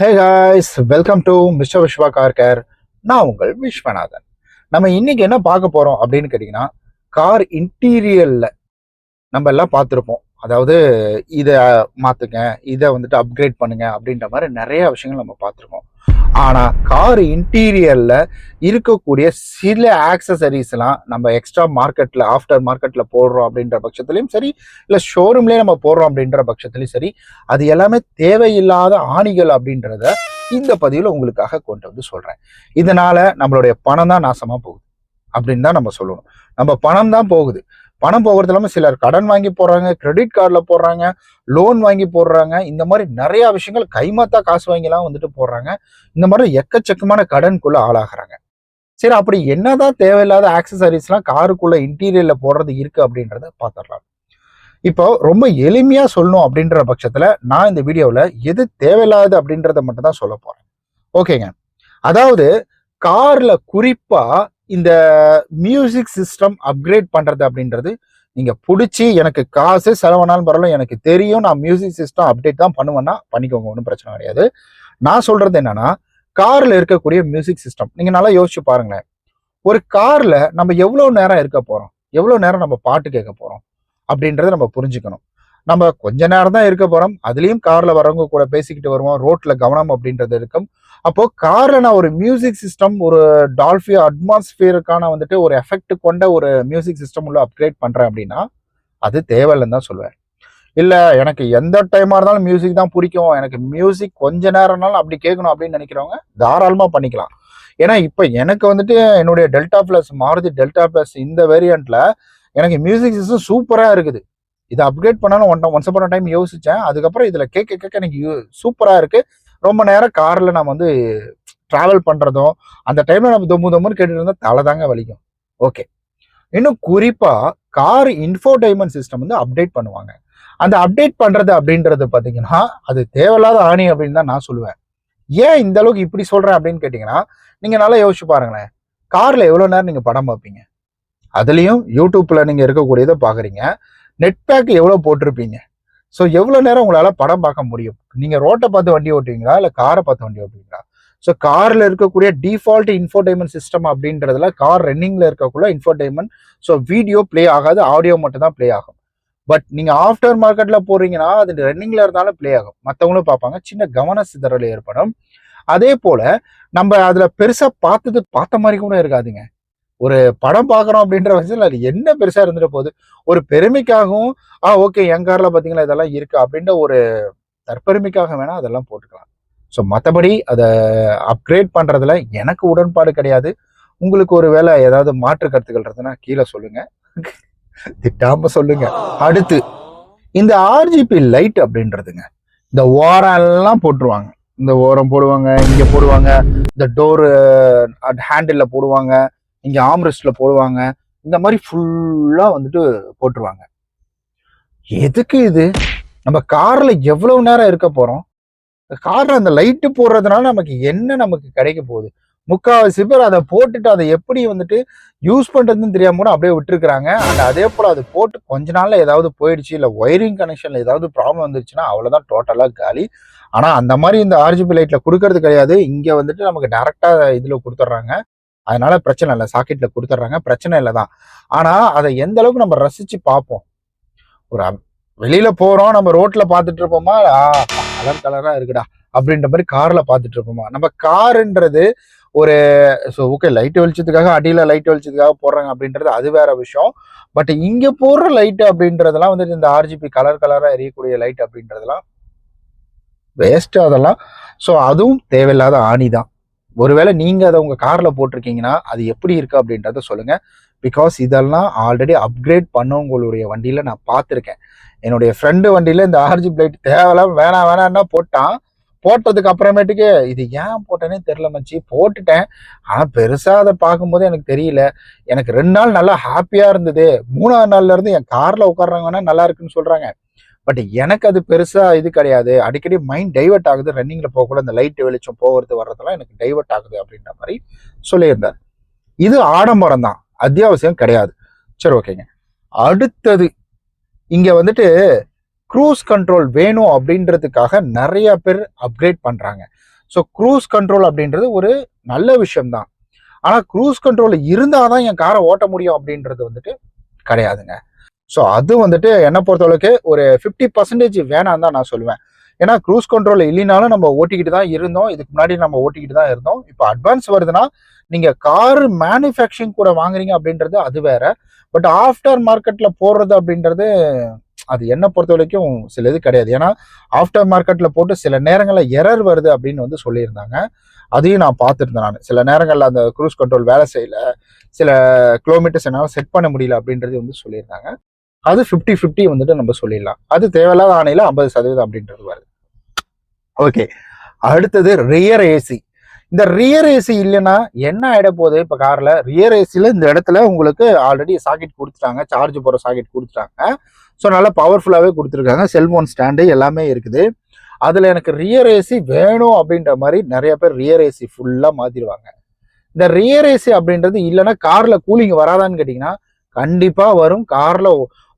Hey guys welcome to mister Viswa car care நான் உங்கள் விஸ்வநாதன். நம்ம இன்னைக்கு என்ன பார்க்க போறோம் அப்படின்னு கேட்டிங்கன்னா கார் இன்டீரியரில் நம்ம எல்லாம் பார்த்துருப்போம். அதாவது இதை மாத்துங்க இதை வந்துட்டு அப்கிரேட் பண்ணுங்க அப்படின்ற மாதிரி நிறைய விஷயங்கள் நம்ம பார்த்துருக்கோம். ஆனால் கார் இன்டீரியரில் இருக்கக்கூடிய சில ஆக்சசரிஸ்லாம் நம்ம எக்ஸ்ட்ரா மார்க்கெட்டில் ஆஃப்டர் மார்க்கெட்டில் போடுறோம் அப்படின்ற பட்சத்துலேயும் சரி இல்லை ஷோரூம்லேயே நம்ம போடுறோம் அப்படின்ற பட்சத்துலேயும் சரி அது எல்லாமே தேவையில்லாத ஆணிகள் அப்படின்றத இந்த பதிவில் உங்களுக்காக கொண்டு வந்து சொல்கிறேன் இதனால் நம்மளுடைய பணம் தான் நாசமாக போகுது அப்படின்னு தான் நம்ம சொல்லணும். நம்ம பணம் தான் போகுது. பணம் போகிறது இல்லாமல் சிலர் கடன் வாங்கி போடுறாங்க கிரெடிட் கார்டில் போடுறாங்க லோன் வாங்கி போடுறாங்க. இந்த மாதிரி நிறைய விஷயங்கள் கைமாத்தா காசு வாங்கிலாம் வந்துட்டு போடுறாங்க. இந்த மாதிரி எக்கச்சக்கமான கடனுக்குள்ளே ஆளாகிறாங்க. சரி அப்படி என்னதான் தேவையில்லாத ஆக்சசரிஸ்லாம் காருக்குள்ள இன்டீரியர்ல போடுறது இருக்கு அப்படின்றத பார்த்துடலாம். இப்போ ரொம்ப எளிமையா சொல்லணும் அப்படின்ற பட்சத்துல நான் இந்த வீடியோவில் எது தேவையில்லாது அப்படின்றத மட்டும் தான் சொல்ல போறேன். ஓகேங்க. அதாவது கார்ல குறிப்பா இந்த மியூசிக் சிஸ்டம் அப்கிரேட் பண்ணுறது அப்படின்றது நீங்கள் பிடிச்சி எனக்கு காசு செலவானாலும் பரவாயில்ல எனக்கு தெரியும் நான் மியூசிக் சிஸ்டம் அப்டேட் தான் பண்ணுவேன்னா பண்ணிக்கோங்க ஒன்றும் பிரச்சனை கிடையாது. நான் சொல்கிறது என்னன்னா காரில் இருக்கக்கூடிய மியூசிக் சிஸ்டம் நீங்கள் நல்லா யோசிச்சு பாருங்களேன். ஒரு காரில் நம்ம எவ்வளோ நேரம் இருக்க போகிறோம் எவ்வளோ நேரம் நம்ம பாட்டு கேட்க போகிறோம் அப்படின்றத நம்ம புரிஞ்சுக்கணும். நம்ம கொஞ்ச நேரம் தான் இருக்க போகிறோம் அதுலேயும் காரில் வரவங்க கூட பேசிக்கிட்டு வருவோம் ரோட்டில் கவனம் அப்படின்றது இருக்கும். அப்போ காரில் நான் ஒரு மியூசிக் சிஸ்டம் ஒரு டால்ஃபி அட்மாஸ்பியருக்கான வந்துட்டு ஒரு எஃபெக்ட் கொண்ட ஒரு மியூசிக் சிஸ்டம் உள்ள அப்கிரேட் பண்ணுறேன் அப்படின்னா அது தேவையில்லைன்னு தான் சொல்லுவேன் இல்லை எனக்கு எந்த டைமாக இருந்தாலும் மியூசிக் தான் பிடிக்கும். எனக்கு மியூசிக் கொஞ்ச நேரம்னாலும் அப்படி கேட்கணும் அப்படின்னு நினைக்கிறவங்க தாராளமாக பண்ணிக்கலாம். ஏன்னா இப்போ எனக்கு வந்துட்டு என்னுடைய Delta plus Maruti Delta plus இந்த வேரியண்ட்டில் எனக்கு மியூசிக் சிஸ்டம் சூப்பராக இருக்குது. இதை அப்கிரேட் பண்ணாலும் ஒன் ஒன்ஸ் அப்பான டைம் யோசித்தேன் அதுக்கப்புறம் இதில் கேட்க கேட்க எனக்கு சூப்பராக இருக்குது ரொம்ப நேரம் காரில் நம்ம வந்து ட்ராவல் பண்ணுறதும் அந்த டைமில் நம்ம தொம்பு தொம்புன்னு கேட்டுட்டு இருந்தால் தலை தாங்க வலிக்கும். ஓகே இன்னும் குறிப்பாக கார் இன்ஃபோடைன்மெண்ட் சிஸ்டம் வந்து அப்டேட் பண்ணுவாங்க. அந்த அப்டேட் பண்ணுறது அப்படின்றது பார்த்தீங்கன்னா அது தேவையில்லாத ஆணி அப்படின்னு தான் நான் சொல்லுவேன். ஏன் இந்த அளவுக்கு இப்படி சொல்கிறேன் அப்படின்னு கேட்டிங்கன்னா நீங்கள் நல்லா யோசிச்சு பாருங்களேன். காரில் எவ்வளோ நேரம் நீங்கள் படம் பார்ப்பீங்க? அதுலேயும் யூடியூப்பில் நீங்கள் இருக்கக்கூடியதை பார்க்குறீங்க. நெட் பேக் எவ்வளோ போட்டிருப்பீங்க? ஸோ எவ்வளோ நேரம் உங்களால் படம் பார்க்க முடியும்? நீங்கள் ரோட்டை பார்த்து வண்டி ஓட்டுவீங்களா? இல்லை காரை பார்த்து வண்டி ஓட்டுவீங்களா? ஸோ காரில் இருக்கக்கூடிய டிஃபால்ட் இன்ஃபோடைன்மெண்ட் சிஸ்டம் அப்படின்றதுல கார் ரன்னிங்கில் இருக்கக்குள்ள இன்ஃபோடைன்மெண்ட் ஸோ வீடியோ ப்ளே ஆகாது ஆடியோ மட்டும் தான் ப்ளே ஆகும். பட் நீங்கள் ஆஃப்டர் மார்க்கெட்டில் போடுறீங்கன்னா அது ரன்னிங்கில் இருந்தாலும் ப்ளே ஆகும். மற்றவங்களும் பார்ப்பாங்க. சின்ன கவன சிதறல் ஏற்படும். அதே போல் நம்ம அதில் பெருசாக பார்த்தது பார்த்த மாதிரி கூட இருக்காதுங்க. ஒரு படம் பார்க்குறோம் அப்படின்ற பட்சத்தில் அது என்ன பெருசாக இருந்துட்டு போகுது? ஒரு பெருமைக்காகவும் ஆ ஓகே என் காரில் பார்த்தீங்களா இதெல்லாம் இருக்குது அப்படின்ற ஒரு தற்பெருமைக்காக வேணால் அதெல்லாம் போட்டுக்கலாம். ஸோ மற்றபடி அதை அப்கிரேட் பண்ணுறதுல எனக்கு உடன்பாடு கிடையாது. உங்களுக்கு ஒரு வேலை ஏதாவது மாற்று கருத்துக்கள் இருந்ததுன்னா கீழே சொல்லுங்கள் திட்டாமல் சொல்லுங்கள் அடுத்து இந்த ஆர்ஜிபி லைட் அப்படின்றதுங்க இந்த ஓரம் எல்லாம் போட்டுருவாங்க. இந்த ஓரம் போடுவாங்க இங்கே போடுவாங்க இந்த டோரு ஹேண்டிலில் போடுவாங்க. இங்கே ஆம்ரெஸ்டில் போடுவாங்க. இந்த மாதிரி ஃபுல்லாக வந்துட்டு போட்டுருவாங்க. எதுக்கு இது? நம்ம காரில் எவ்வளவு நேரம் இருக்க போகிறோம் காரில் அந்த லைட்டு போடுறதுனால நமக்கு என்ன நமக்கு கிடைக்க போகுது? முக்காவாசி பேர் அதை போட்டுட்டு அதை எப்படி வந்துட்டு யூஸ் பண்ணுறதுன்னு தெரியாம கூட அப்படியே விட்டுருக்குறாங்க. அண்ட் அதே போல் அது போட்டு கொஞ்ச நாளில் ஏதாவது போயிடுச்சு இல்லை ஒயரிங் கனெக்ஷனில் ஏதாவது ப்ராப்ளம் வந்துருச்சுன்னா அவ்வளோதான் டோட்டலாக காலி. ஆனால் அந்த மாதிரி இந்த ஆர்ஜிபி லைட்டில் கொடுக்கறது கிடையாது. இங்கே வந்துட்டு நமக்கு டேரெக்டாக இதில் கொடுத்துட்றாங்க. அதனால பிரச்சனை இல்லை சாக்கெட்ல கொடுத்துட்றாங்க பிரச்சனை இல்லை தான் ஆனா அதை எந்த அளவுக்கு நம்ம ரசிச்சு பார்ப்போம்? ஒரு வெளியில் வெளியில போறோம் நம்ம ரோட்ல பார்த்துட்டு இருப்போமா? கலர் கலரா இருக்குடா அப்படின்ற மாதிரி கார்ல பார்த்துட்டு இருப்போமா? நம்ம காருன்றது ஒரு ஸோ ஓகே லைட் வெளிச்சத்துக்காக அடியில் லைட் வெளிச்சத்துக்காக போடுறாங்க அப்படின்றது அது வேற விஷயம். பட் இங்கே போடுற லைட்டு அப்படின்றதெல்லாம் வந்துட்டு இந்த ஆர்ஜிபி கலர் கலராக எரியக்கூடிய லைட் அப்படின்றதெல்லாம் வேஸ்ட்டு அதெல்லாம் ஸோ அதுவும் தேவையில்லாத ஆணி தான் ஒருவேளை நீங்கள் அதை உங்கள் காரில் போட்டிருக்கீங்கன்னா அது எப்படி இருக்குது அப்படின்றத சொல்லுங்கள் பிகாஸ் இதெல்லாம் ஆல்ரெடி அப்கிரேட் பண்ணவங்களுடைய வண்டியில் நான் பார்த்துருக்கேன். என்னுடைய ஃப்ரெண்டு வண்டியில் இந்த ஆர்ஜி பிளேட் தேவையில்லாம வேணாம் வேணாம்னா போட்டான். போட்டதுக்கு அப்புறமேட்டுக்கு இது ஏன் போட்டேனே தெரில மச்சி போட்டுட்டேன். ஆனால் பெருசாக அதை பார்க்கும்போது எனக்கு தெரியல. எனக்கு ரெண்டு நாள் நல்லா ஹாப்பியாக இருந்தது. மூணாவது நாள்லேருந்து என் காரில் உட்காடுறாங்கன்னா நல்லா இருக்குன்னு சொல்கிறாங்க பட் எனக்கு அது பெருசா இது கிடையாது. அடிக்கடி மைண்ட் டைவெர்ட் ஆகுது. ரன்னிங்ல போகக்கூட அந்த லைட் வெளிச்சம் போகிறது வர்றதெல்லாம் எனக்கு டைவர்ட் ஆகுது அப்படின்ற மாதிரி சொல்லியிருந்தார். இது ஆடம்பரம் தான். அத்தியாவசியம் கிடையாது. சரி ஓகேங்க அடுத்தது இங்க வந்துட்டு க்ரூஸ் கண்ட்ரோல் வேணும் அப்படின்றதுக்காக நிறைய பேர் அப்கிரேட் பண்றாங்க. ஸோ க்ரூஸ் கண்ட்ரோல் அப்படின்றது ஒரு நல்ல விஷயம்தான் ஆனால் க்ரூஸ் கண்ட்ரோல் இருந்தால் தான் என் காரை ஓட்ட முடியும் அப்படின்றது வந்துட்டு கிடையாதுங்க. ஸோ அது வந்துட்டு என்னை பொறுத்தளவுக்கு ஒரு ஃபிஃப்டி பர்சன்டேஜ் வேணாம் தான் நான் சொல்லுவேன். ஏன்னா க்ரூஸ் கண்ட்ரோல் இல்லைனாலும் நம்ம ஓட்டிக்கிட்டு தான் இருந்தோம். இதுக்கு முன்னாடி நம்ம ஓட்டிக்கிட்டு தான் இருந்தோம். இப்போ அட்வான்ஸ் வருதுன்னா நீங்கள் கார் மேனுஃபேக்சரிங் கூட வாங்குறீங்க அப்படின்றது அது வேற. பட் ஆஃப்டர் மார்க்கெட்டில் போடுறது அப்படின்றது அது என்ன பொறுத்த வரைக்கும் சில இது கிடையாது. ஏன்னா ஆஃப்டர் மார்க்கெட்டில் போட்டு சில நேரங்களில் எரர் வருது அப்படின்னு வந்து சொல்லியிருந்தாங்க. அதையும் நான் பார்த்துருந்தேன் நான். சில நேரங்களில் அந்த க்ரூஸ் கண்ட்ரோல் வேலை செய்யல. சில கிலோமீட்டர்ஸ் என்னால் செட் பண்ண முடியல அப்படின்றது வந்து சொல்லியிருந்தாங்க. அது ஃபிஃப்டி ஃபிஃப்டி வந்துட்டு நம்ம சொல்லிடலாம். அது தேவையில்லாத ஆணையில ஐம்பது சதவீதம் அப்படின்றது வருது. ஓகே அடுத்தது ரியர் ஏசி இந்த ரியர் ஏசி இல்லைன்னா என்ன ஆகிட போகுது? இப்போ காரில் ரியர் ஏசியில் இந்த இடத்துல உங்களுக்கு ஆல்ரெடி சாக்கெட் கொடுத்துட்டாங்க. சார்ஜ் போகிற சாக்கெட் கொடுத்துட்டாங்க. ஸோ நல்லா பவர்ஃபுல்லாகவே கொடுத்துருக்காங்க. செல்ஃபோன் ஸ்டாண்டு எல்லாமே இருக்குது. அதில் எனக்கு ரியர் ஏசி வேணும் அப்படின்ற மாதிரி நிறைய பேர் ரியர் ஏசி ஃபுல்லாக மாற்றிடுவாங்க இந்த ரியர் ஏசி அப்படின்றது இல்லைன்னா காரில் கூலிங் வராதான்னு கேட்டிங்கன்னா கண்டிப்பாக வரும். காரில்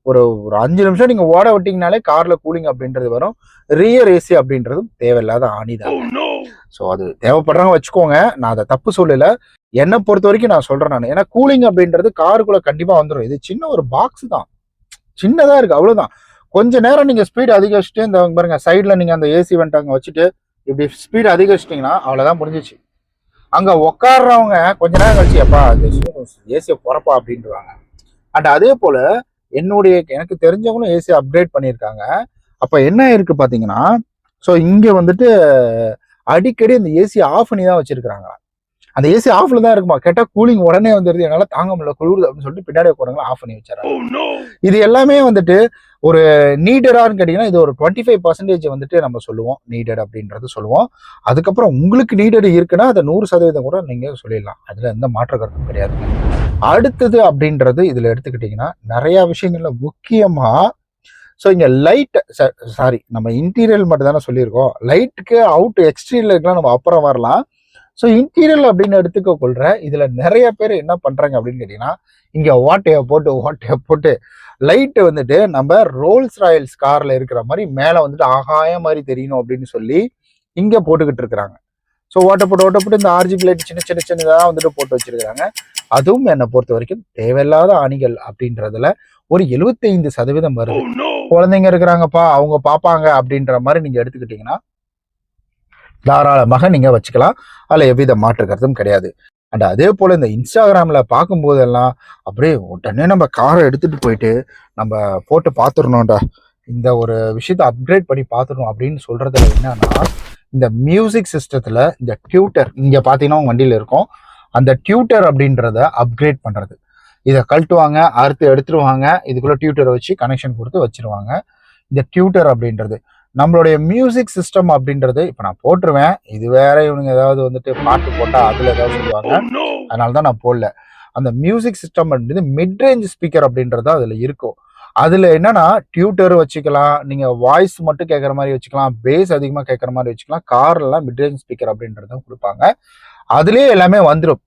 ஒரு ஒரு அஞ்சு நிமிஷம் நீங்கள் ஓட விட்டீங்கனாலே காரில் கூலிங் அப்படின்றது வரும். ரியர் ஏசி அப்படின்றதும் தேவையில்லாத ஆணிதான். ஸோ அது தேவைப்படுறவங்க வச்சுக்கோங்க. நான் அதை தப்பு சொல்லல. என்னை பொறுத்த வரைக்கும் நான் சொல்றேன் நான். ஏன்னா கூலிங் அப்படின்றது காருக்குள்ள கண்டிப்பா வந்துடும் இது சின்ன ஒரு பாக்ஸ் தான். சின்னதா இருக்கு. அவ்வளவுதான். கொஞ்ச நேரம் நீங்க ஸ்பீட் அதிகரிச்சுட்டு இந்த பாருங்க சைட்ல நீங்க அந்த ஏசி வெண்ட் அங்க வச்சுட்டு இப்படி ஸ்பீட் அதிகரிச்சிட்டீங்கன்னா அவ்வளவுதான் முடிஞ்சிச்சு. அங்க உட்காடுறவங்க கொஞ்ச நேரம் கழிச்சு அப்பா ஏசியை போறப்பா அப்படின்றாங்க அண்ட் அதே போல என்னுடைய எனக்கு தெரிஞ்சவங்களும் ஏசி அப்கிரேட் பண்ணியிருக்காங்க. அப்ப என்ன இருக்கு பாத்தீங்கன்னா ஸோ இங்க வந்துட்டு அடிக்கடி அந்த ஏசி ஆஃப் பண்ணி தான் வச்சிருக்காங்க அந்த ஏசி ஆஃப்ல தான் இருக்குமா? கேட்டா கூலிங் உடனே வந்துருது. என்னால தாங்க முடியல. குளிருது அப்படின்னு சொல்லிட்டு பின்னாடி உட்காரங்களா ஆஃப் பண்ணி வச்சிடறாங்க. இது எல்லாமே வந்துட்டு ஒரு நீடடான்னு கேட்டீங்கன்னா இது ஒரு டுவெண்ட்டி ஃபைவ் பர்சன்டேஜ் வந்துட்டு நம்ம சொல்லுவோம். நீடட் அப்படின்றது சொல்லுவோம். அதுக்கப்புறம் உங்களுக்கு நீடட் இருக்குன்னா அதை நூறு சதவீதம் கூட நீங்க சொல்லிடலாம். அதுல எந்த மாற்ற கருத்தும் கிடையாது அடுத்தது அப்படின்றது இதுல எடுத்துக்கிட்டீங்கன்னா நிறைய விஷயங்கள்ல முக்கியமா ஸோ இங்க லைட் சாரி நம்ம இன்டீரியல் மட்டும் தானே சொல்லியிருக்கோம் லைட்டுக்கு அவுட் எக்ஸ்டீரியலுக்குலாம் நம்ம அப்புறம் வரலாம். ஸோ இன்டீரியல் அப்படின்னு எடுத்துக்க கொள்ற இதுல நிறைய பேர் என்ன பண்றாங்க அப்படின்னு கேட்டீங்கன்னா இங்க ஓட்டையை போட்டு ஓட்டையை போட்டு லைட்டு வந்துட்டு நம்ம ரோல்ஸ் ராயல்ஸ் கார்ல இருக்கிற மாதிரி மேலே வந்துட்டு ஆகாய மாதிரி தெரியணும் அப்படின்னு சொல்லி இங்க போட்டுக்கிட்டு இருக்கிறாங்க. ஸோ ஓட்ட போட்டு ஓட்ட போட்டு இந்த ஆர்ஜிபி லைட் சின்ன சின்ன சின்னதாக வந்துட்டு போட்டு வச்சிருக்காங்க அதுவும் என்னை பொறுத்த வரைக்கும் தேவையில்லாத அணிகள் அப்படின்றதுல ஒரு எழுபத்தைந்து சதவீதம் வருது. குழந்தைங்க இருக்கிறாங்கப்பா அவங்க பார்ப்பாங்க அப்படின்ற மாதிரி நீங்க எடுத்துக்கிட்டீங்கன்னா தாராளமாக நீங்க வச்சுக்கலாம். அதில் எவ்வித மாற்று கருத்தும் கிடையாது. அண்ட் அதே போல இந்த இன்ஸ்டாகிராம்ல பார்க்கும்போதெல்லாம் அப்படியே உடனே நம்ம காரை எடுத்துட்டு போயிட்டு நம்ம போட்டு பார்த்துடணும்டா. இந்த ஒரு விஷயத்தை அப்கிரேட் பண்ணி பார்த்துடணும் அப்படின்னு சொல்றதுல என்னன்னா இந்த மியூசிக் சிஸ்டத்துல இந்த டியூட்டர் இங்க பாத்தீங்கன்னா உங்க வண்டியில இருக்கும். அந்த டியூட்டர் அப்படின்றத அப்கிரேட் பண்றது. இதை கழட்டுவாங்க அறுத்து எடுத்துருவாங்க இதுக்குள்ள டியூட்டரை வச்சு கனெக்ஷன் கொடுத்து வச்சிருவாங்க. இந்த டியூட்டர் அப்படின்றது. நம்மளுடைய மியூசிக் சிஸ்டம் அப்படின்றது இப்போ நான் போட்டுருவேன். இது வேற இவனுங்க ஏதாவது வந்துட்டு பாட்டு போட்டா அதுல ஏதாவது சொல்லுவாங்க. அதனால தான் நான் போடல. அந்த மியூசிக் சிஸ்டம் அப்படின்றது மிட் ரேஞ்ச் ஸ்பீக்கர் அப்படின்றது அதுல இருக்கும். அதில் என்னன்னா டியூட்டர் வச்சுக்கலாம் நீங்கள் வாய்ஸ் மட்டும் கேட்குற மாதிரி வச்சுக்கலாம் பேஸ் அதிகமாக கேட்குற மாதிரி வச்சுக்கலாம் கார்லாம் மிட்ரேஞ்ச் ஸ்பீக்கர் அப்படின்றதும் கொடுப்பாங்க. அதுலேயே எல்லாமே வந்துடும்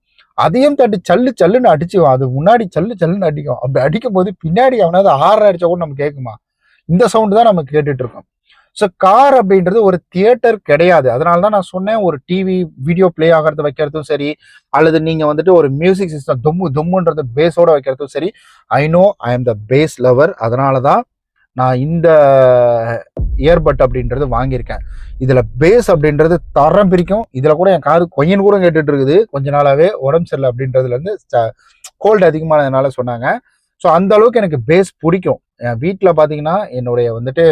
அதையும் தட்டி சல்லு சல்லுன்னு அடிச்சுவோம் அது முன்னாடி சல்லு சல்லுன்னு அடிக்கும். அப்படி அடிக்கும் போது பின்னாடி அவனாவது ஆறு அடிச்சா கூட நம்ம கேட்குமா? இந்த சவுண்டு தான் நம்ம கேட்டுட்டு இருக்கோம். ஸோ கார் அப்படின்றது ஒரு தியேட்டர் கிடையாது. அதனால தான் நான் சொன்னேன் ஒரு டிவி வீடியோ ப்ளே ஆகிறது வைக்கிறதும் சரி அல்லது நீங்கள் வந்துட்டு ஒரு மியூசிக் சிஸ்டம் தும்மு தும்முன்றது பேஸோட வைக்கிறதும் சரி I know I am the bass lover அதனால தான் நான் இந்த இயர்பட் அப்படின்றது வாங்கியிருக்கேன். இதில் பேஸ் அப்படின்றது தரம் பிரிக்கும். இதில் கூட என் காது கொய்யன் கூட கேட்டுட்டு இருக்குது. கொஞ்ச நாளாகவே உடம்பு சரியில்லை அப்படின்றதுலேருந்து ச கோல்டு அதிகமானதுனால சொன்னாங்க. ஸோ அந்த அளவுக்கு எனக்கு பேஸ் பிடிக்கும். என் வீட்டில் பார்த்தீங்கன்னா என்னுடைய வந்துட்டு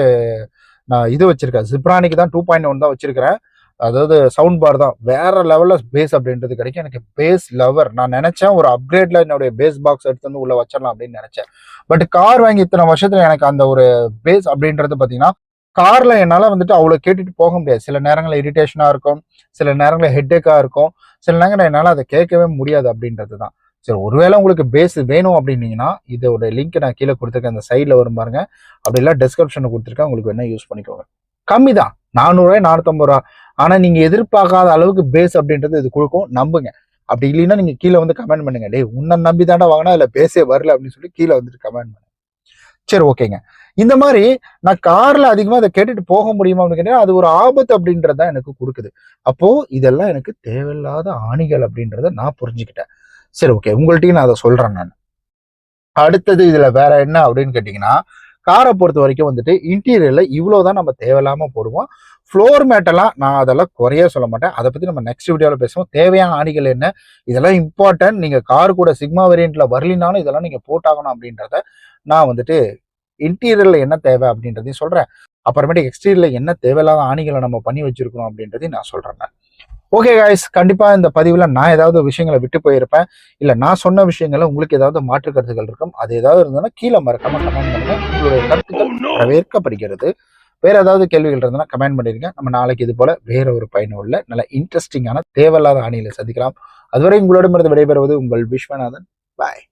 நான் இது வச்சிருக்கேன். ஜிப்ரானிக்கு தான் டூ பாயிண்ட் ஒன் தான் வச்சிருக்கிறேன். அதாவது சவுண்ட் பார் தான். வேற லெவலில் பேஸ் அப்படின்றது கிடைக்கும். எனக்கு பேஸ் லவர் நான் நினைச்சேன் ஒரு அப்கிரேட்ல என்னுடைய பேஸ் பாக்ஸ் எடுத்து வந்து உள்ள வச்சிடலாம் அப்படின்னு நினைச்சேன். பட் கார் வாங்கி இத்தனை வருஷத்துல எனக்கு அந்த ஒரு பேஸ் அப்படின்றது பார்த்தீங்கன்னா கார்ல என்னால வந்துட்டு அவ்வளோ கேட்டுட்டு போக முடியாது. சில நேரங்களில் இரிட்டேஷனா இருக்கும். சில நேரங்களில் ஹெட்டேக்காக இருக்கும். சில நேரங்களில் என்னால் அதை கேட்கவே முடியாது அப்படின்றது தான். சரி ஒருவேளை உங்களுக்கு பேஸ் வேணும் அப்படின்னீங்கன்னா இதோட லிங்க் நான் கீழே கொடுத்துருக்கேன் அந்த சைடில் வரும் பாருங்க. அப்படி இல்லை டிஸ்கிரிப்ஷனில் கொடுத்துருக்கேன் உங்களுக்கு வேணா யூஸ் பண்ணிக்கோங்க. கம்மி தான் நானூறுரூவாய் நானூற்றம்பது ரூபா ஆனால் நீங்கள் எதிர்பார்க்காத அளவுக்கு பேஸ் அப்படின்றது இது கொடுக்கும் நம்புங்க. அப்படி இல்லைன்னா நீங்கள் கீழே வந்து கமெண்ட் பண்ணுங்க. டேய் உன்னை நம்பி தாண்டா வாங்கினா இல்லை பேஸே வரல அப்படின்னு சொல்லி கீழே வந்துட்டு கமெண்ட் பண்ணுங்க. சரி ஓகேங்க. இந்த மாதிரி நான் கார்ல அதிகமா அதை கேட்டுட்டு போக முடியுமா அப்படின்னு கேட்டீங்கன்னா அது ஒரு ஆபத்து அப்படின்றது தான் எனக்கு கொடுக்குது. அப்போ இதெல்லாம் எனக்கு தேவையில்லாத ஆணிகள் அப்படின்றத நான் புரிஞ்சுக்கிட்டேன். சரி ஓகே உங்கள்ட்டையும் நான் அதை சொல்கிறேன் நான். அடுத்தது இதில் வேற என்ன அப்படின்னு கேட்டிங்கன்னா காரை பொறுத்த வரைக்கும் வந்துட்டு இன்டீரியரில் இவ்வளோ தான் நம்ம தேவையில்லாமல் போடுவோம். ஃப்ளோர் மேட்டெல்லாம் நான் அதெல்லாம் குறைய சொல்ல மாட்டேன். அதை பற்றி நம்ம நெக்ஸ்ட் வீடியோவில் பேசுவோம். தேவையான ஆணிகள் என்ன? இதெல்லாம் இம்பார்ட்டன்ட் நீங்கள் கார் கூட சிக்மா வேரியண்ட்டில் வரலினாலும் இதெல்லாம் நீங்கள் போட்டாகணும் அப்படின்றத நான் வந்துட்டு இன்டீரியரில் என்ன தேவை அப்படின்றதையும் சொல்கிறேன் அப்புறமேட்டு எக்ஸ்டீரியரில் என்ன தேவையில்லாத ஆணிகளை நம்ம பண்ணி வச்சுருக்கணும் அப்படின்றதையும் நான் சொல்றேன் ஓகே காய்ஸ் கண்டிப்பா இந்த பதிவுல நான் ஏதாவது விஷயங்களை விட்டு போயிருப்பேன். இல்ல நான் சொன்ன விஷயங்களை உங்களுக்கு ஏதாவது மாற்று கருத்துக்கள் இருக்கும். அது ஏதாவது இருந்ததுன்னா கீழே மறக்காம கமெண்ட் பண்ணுங்க. உங்களுடைய கருத்துக்கள் வரவேற்கப்படுகிறது. வேற ஏதாவது கேள்விகள் இருந்தால் கமெண்ட் பண்ணிருங்க. நம்ம நாளைக்கு இது போல வேற ஒரு பயனுள்ள நல்ல இன்ட்ரெஸ்டிங்கான தேவையில்லாத ஆணிகளை சந்திக்கலாம். அதுவரை உங்களிடமிருந்து விடைபெறுவது உங்கள் விஸ்வநாதன். பாய்